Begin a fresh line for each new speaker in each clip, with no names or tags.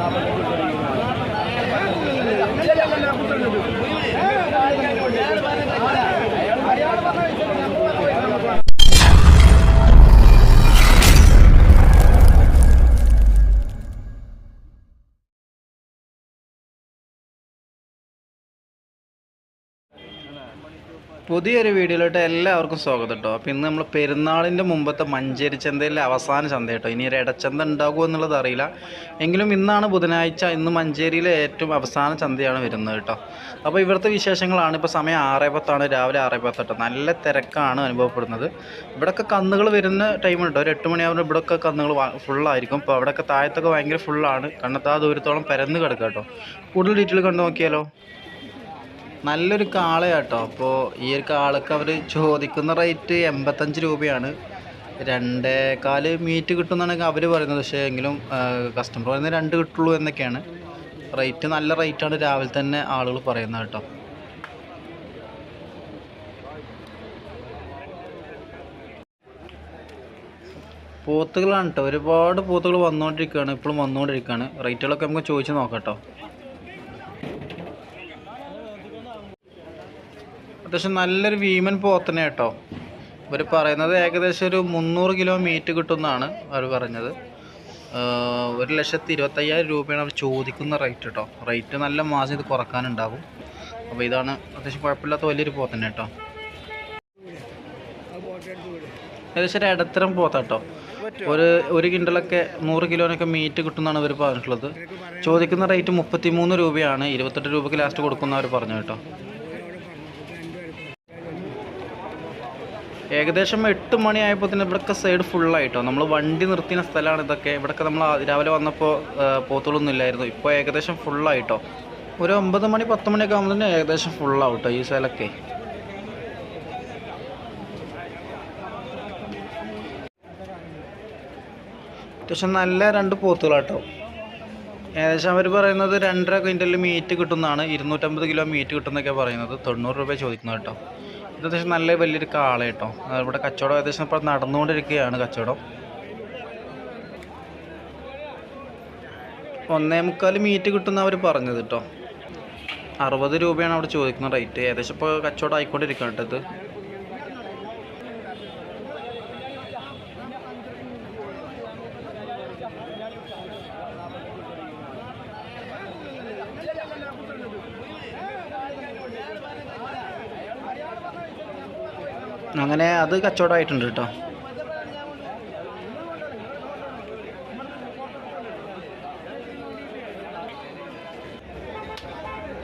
Thank you. പുതിയൊരു വീഡിയോയിലോട്ട് എല്ലാവർക്കും സ്വാഗതം കേട്ടോ അപ്പോൾ ഇന്ന് നമ്മൾ പെരുന്നാളിന്റെ മുമ്പത്തെ മഞ്ചേരി ചന്തയിലെ അവസാന ചന്ത കേട്ടോ ഇനി ഒരു ഇടച്ചന്ത ഉണ്ടാകുമോ എന്നുള്ളത് അറിയില്ല. എങ്കിലും ഇന്നാണ് ബുധനാഴ്ച. ഇന്ന് മഞ്ചേരിയിലെ ഏറ്റവും അവസാന ചന്തയാണ് വരുന്നത് കേട്ടോ അപ്പോൾ ഇവിടുത്തെ വിശേഷങ്ങളാണ്. ഇപ്പോൾ സമയം ആറേ പത്താണ്. രാവിലെ ആറേ പത്ത് കേട്ടോ നല്ല തിരക്കാണ് അനുഭവപ്പെടുന്നത്. ഇവിടെയൊക്കെ കന്നുകൾ വരുന്ന ടൈം കേട്ടോ ഒരു എട്ട് മണിയാവുമ്പോൾ ഇവിടെയൊക്കെ കന്നുകൾ ഫുള്ളായിരിക്കും അപ്പോൾ അവിടെയൊക്കെ താഴത്തൊക്കെ ഭയങ്കര ഫുള്ളാണ് കണ്ണത്താ ദൂരത്തോളം പരന്ന് കിടക്കുക കേട്ടോ കൂടുതൽ ഡീറ്റെയിൽ കണ്ടു നോക്കിയാലോ? നല്ലൊരു കാളയാട്ടോ. അപ്പോൾ ഈ ഒരു കാളക്ക് അവർ ചോദിക്കുന്ന റേറ്റ് എൺപത്തഞ്ച് രൂപയാണ്. രണ്ടേ കാൽ മീറ്റ് കിട്ടുമെന്നാണ് അവർ പറയുന്നത്. പക്ഷേ എങ്കിലും കസ്റ്റമർ പറയുന്നത് രണ്ട് കിട്ടുള്ളൂ എന്നൊക്കെയാണ്. റേറ്റ് നല്ല റേറ്റാണ് രാവിലെ തന്നെ ആളുകൾ പറയുന്നത് കേട്ടോ. പോത്തുകളാണ് കേട്ടോ. ഒരുപാട് പോത്തുകൾ വന്നുകൊണ്ടിരിക്കുകയാണ്. ഇപ്പോഴും വന്നുകൊണ്ടിരിക്കുകയാണ്. റേറ്റുകളൊക്കെ നമുക്ക് ചോദിച്ച് നോക്കാം കേട്ടോ. അത്യാവശ്യം നല്ലൊരു വീമൻ പോത്തനെ കേട്ടോ. ഇവർ പറയുന്നത് ഏകദേശം ഒരു മുന്നൂറ് കിലോ മീറ്റ് കിട്ടുമെന്നാണ് അവർ പറഞ്ഞത്. ഒരു ലക്ഷത്തി ഇരുപത്തയ്യായിരം രൂപയാണ് അവർ ചോദിക്കുന്ന റേറ്റ് കേട്ടോ. റേറ്റ് നല്ല മാസം ഇത് കുറക്കാനുണ്ടാകും അപ്പോൾ ഇതാണ് അത്യാവശ്യം കുഴപ്പമില്ലാത്ത വലിയൊരു പോത്തന്നെ കേട്ടോ. ഏകദേശം ഒരു ഇടത്തരം പോത്ത കേട്ടോ. ഒരു ഒരു കിണ്ടലൊക്കെ നൂറ് കിലോനൊക്കെ മീറ്റ് കിട്ടുമെന്നാണ് ഇവർ പറഞ്ഞിട്ടുള്ളത്. ചോദിക്കുന്ന റേറ്റ് മുപ്പത്തി മൂന്ന് രൂപയാണ്. ഇരുപത്തെട്ട് രൂപയ്ക്ക് ലാസ്റ്റ് കൊടുക്കുന്നവർ പറഞ്ഞു കേട്ടോ. ഏകദേശം എട്ട് മണിയായപ്പോൾ തന്നെ ഇവിടൊക്കെ സൈഡ് ഫുള്ളായിട്ടോ. നമ്മൾ വണ്ടി നിർത്തിയ സ്ഥലമാണ് ഇതൊക്കെ. ഇവിടൊക്കെ നമ്മൾ രാവിലെ വന്നപ്പോൾ പോത്തുകളൊന്നും ഇല്ലായിരുന്നു. ഇപ്പോൾ ഏകദേശം ഫുള്ളായിട്ടോ. ഒരു ഒമ്പത് മണി പത്ത് മണിയൊക്കെ ആകുമ്പോൾ തന്നെ ഏകദേശം ഫുള്ളാവട്ടോ ഈ സ്ഥലമൊക്കെ അത്യാവശ്യം നല്ല രണ്ട് പോത്തുകളാട്ടോ. ഏകദേശം അവർ പറയുന്നത് രണ്ടര ക്വിന്റലിൽ മീറ്റ് കിട്ടുന്നതാണ്. ഇരുന്നൂറ്റമ്പത് കിലോ മീറ്റ് കിട്ടുന്നൊക്കെ പറയുന്നത്. തൊണ്ണൂറ് രൂപ ചോദിക്കുന്നത് കേട്ടോ. ഇത് അത്യാവശ്യം നല്ല വലിയൊരു കാള കേട്ടോ. ഇവിടെ കച്ചവടം ഏകദേശം ഇപ്പോൾ നടന്നുകൊണ്ടിരിക്കുകയാണ് കച്ചവടം. ഒന്നേ മുക്കാൽ മീറ്റ് കിട്ടുന്ന അവർ പറഞ്ഞത് കേട്ടോ. അറുപത് രൂപയാണ് അവിടെ ചോദിക്കുന്ന റേറ്റ് ഏകദേശം ഇപ്പോൾ കച്ചവടം ആയിക്കൊണ്ടിരിക്കുകയാണ് കേട്ടോ ഇത്. അങ്ങനെ അത് കച്ചവടമായിട്ടുണ്ട് കേട്ടോ.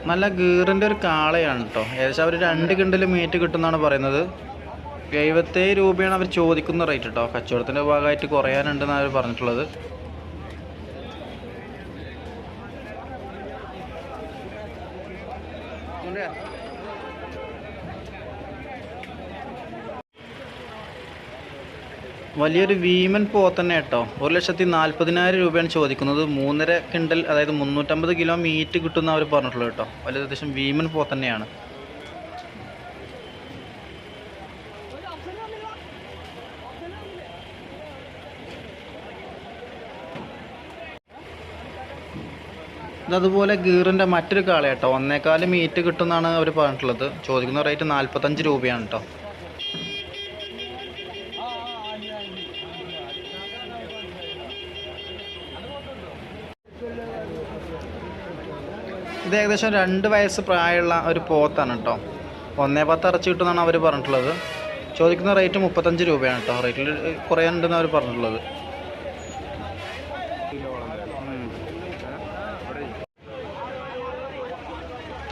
നല്ല ഗീറിന്റെ ഒരു കാളയാണ് കേട്ടോ. ഏകദേശം അവർ രണ്ട് കിണ്ടൽ മീറ്റ് കിട്ടുമെന്നാണ് പറയുന്നത്. എഴുപത്തേഴ് രൂപയാണ് അവർ ചോദിക്കുന്ന റേറ്റ് കേട്ടോ. കച്ചവടത്തിന്റെ ഭാഗമായിട്ട് കുറയാനുണ്ടെന്നാണ് അവർ പറഞ്ഞിട്ടുള്ളത്. വലിയൊരു വീമൻ പോത്തന്നെ കേട്ടോ. ഒരു ലക്ഷത്തി നാൽപ്പതിനായിരം രൂപയാണ് ചോദിക്കുന്നത്. മൂന്നര കിണ്ടൽ അതായത് മുന്നൂറ്റമ്പത് കിലോ മീറ്റ് കിട്ടുന്ന അവർ പറഞ്ഞിട്ടുള്ളൂ കേട്ടോ. വലിയ അത്യാവശ്യം വീമൻ പോത്തന്നെയാണ് ഇതതുപോലെ ഗീറിന്റെ മറ്റൊരു കാള കേട്ടോ. മീറ്റ് കിട്ടുമെന്നാണ് അവർ പറഞ്ഞിട്ടുള്ളത്. ചോദിക്കുന്ന റേറ്റ് നാൽപ്പത്തഞ്ച് രൂപയാണ് കേട്ടോ. ഇത് ഏകദേശം രണ്ട് വയസ്സ് പ്രായമുള്ള ഒരു പോത്താണ് കേട്ടോ. ഒന്നേ പത്ത് ഇറച്ചി കിട്ടുമെന്നാണ് അവർ പറഞ്ഞിട്ടുള്ളത്. ചോദിക്കുന്ന റേറ്റ് മുപ്പത്തഞ്ച് രൂപയാണ് കേട്ടോ. റേറ്റിൽ കുറയാനുണ്ടെന്ന് അവർ പറഞ്ഞിട്ടുള്ളത്.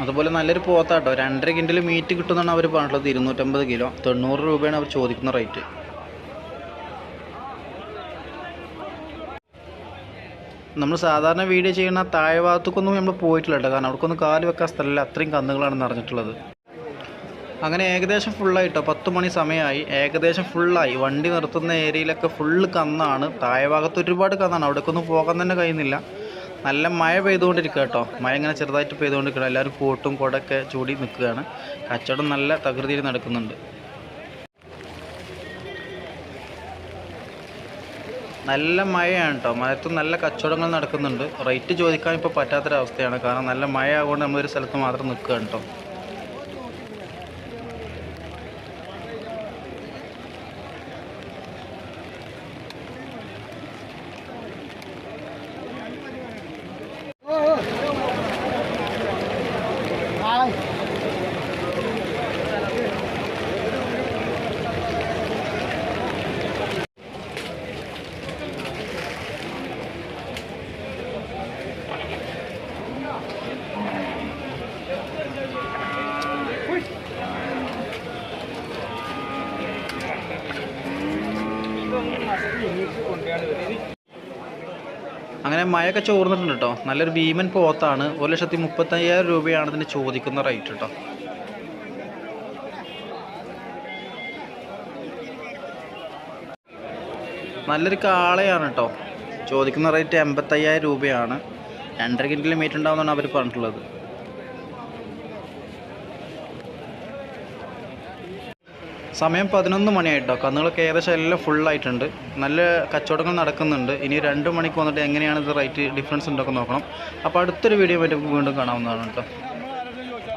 അതുപോലെ നല്ലൊരു പോത്താട്ടോ. രണ്ടര കിൻഡിൽ മീറ്റ് കിട്ടുമെന്നാണ് അവർ പറഞ്ഞിട്ടുള്ളത്. ഇരുന്നൂറ്റമ്പത് കിലോ. തൊണ്ണൂറ് രൂപയാണ് അവർ ചോദിക്കുന്ന റേറ്റ്. നമ്മൾ സാധാരണ വീഡിയോ ചെയ്യുന്ന താഴെ ഭാഗത്തേക്കൊന്നും നമ്മൾ പോയിട്ടില്ല കേട്ടോ. കാരണം അവിടേക്കൊന്നും കാൽ വെക്കാൻ സ്ഥലമില്ല. അത്രയും കന്നുകളാണ് നിറഞ്ഞിട്ടുള്ളത് അങ്ങനെ ഏകദേശം ഫുള്ളായിട്ടോ പത്ത് മണി സമയമായി. ഏകദേശം ഫുള്ളായി വണ്ടി നിർത്തുന്ന ഏരിയയിലൊക്കെ ഫുള്ള് കന്നാണ്. താഴെ ഭാഗത്ത് ഒരുപാട് കന്നാണ്. അവിടേക്കൊന്നും പോകാൻ തന്നെ കഴിയുന്നില്ല. നല്ല മഴ പെയ്തുകൊണ്ടിരിക്കുക കേട്ടോ മഴ ഇങ്ങനെ ചെറുതായിട്ട് പെയ്തുകൊണ്ടിരിക്കണം എല്ലാവരും കോട്ടും കൊടൊക്കെ ചൂടി നിൽക്കുകയാണ്. കച്ചവടം നല്ല തകൃതിയിൽ നടക്കുന്നുണ്ട്. നല്ല മഴയാണ് കേട്ടോ മഴത്തും നല്ല കച്ചവടങ്ങൾ നടക്കുന്നുണ്ട്. റേറ്റ് ചോദിക്കാൻ ഇപ്പോൾ പറ്റാത്തൊരവസ്ഥയാണ്. കാരണം നല്ല മഴ ആയതുകൊണ്ട് നമ്മളൊരു സ്ഥലത്ത് മാത്രം നിൽക്കുകയാണ് കേട്ടോ അങ്ങനെ മഴയൊക്കെ ചോർന്നിട്ടുണ്ട് കേട്ടോ. നല്ലൊരു ഭീമൻ പോത്താണ്. ഒരു ലക്ഷത്തി മുപ്പത്തയ്യായിരം രൂപയാണ് ഇതിന് ചോദിക്കുന്ന റേറ്റ് കേട്ടോ. നല്ലൊരു കാളയാണ് കേട്ടോ. ചോദിക്കുന്ന റേറ്റ് എൺപത്തയ്യായിരം രൂപയാണ്. രണ്ടര കിൻഡിൽ മീറ്റ് ഉണ്ടാവുമെന്നാണ് അവർ പറഞ്ഞിട്ടുള്ളത്. സമയം പതിനൊന്ന് മണിയായിട്ടോ. കന്നുകളൊക്കെ ഏകദേശം എല്ലാം ഫുള്ളായിട്ടുണ്ട് നല്ല കച്ചവടങ്ങൾ നടക്കുന്നുണ്ട്. ഇനി രണ്ട് മണിക്ക് വന്നിട്ട് എങ്ങനെയാണ് ഇത് റേറ്റ് ഡിഫറൻസ് ഉണ്ടൊക്കെ നോക്കണം. അപ്പോൾ അടുത്തൊരു വീഡിയോ ആയിട്ട് വീണ്ടും കാണാവുന്നതാണ് കേട്ടോ.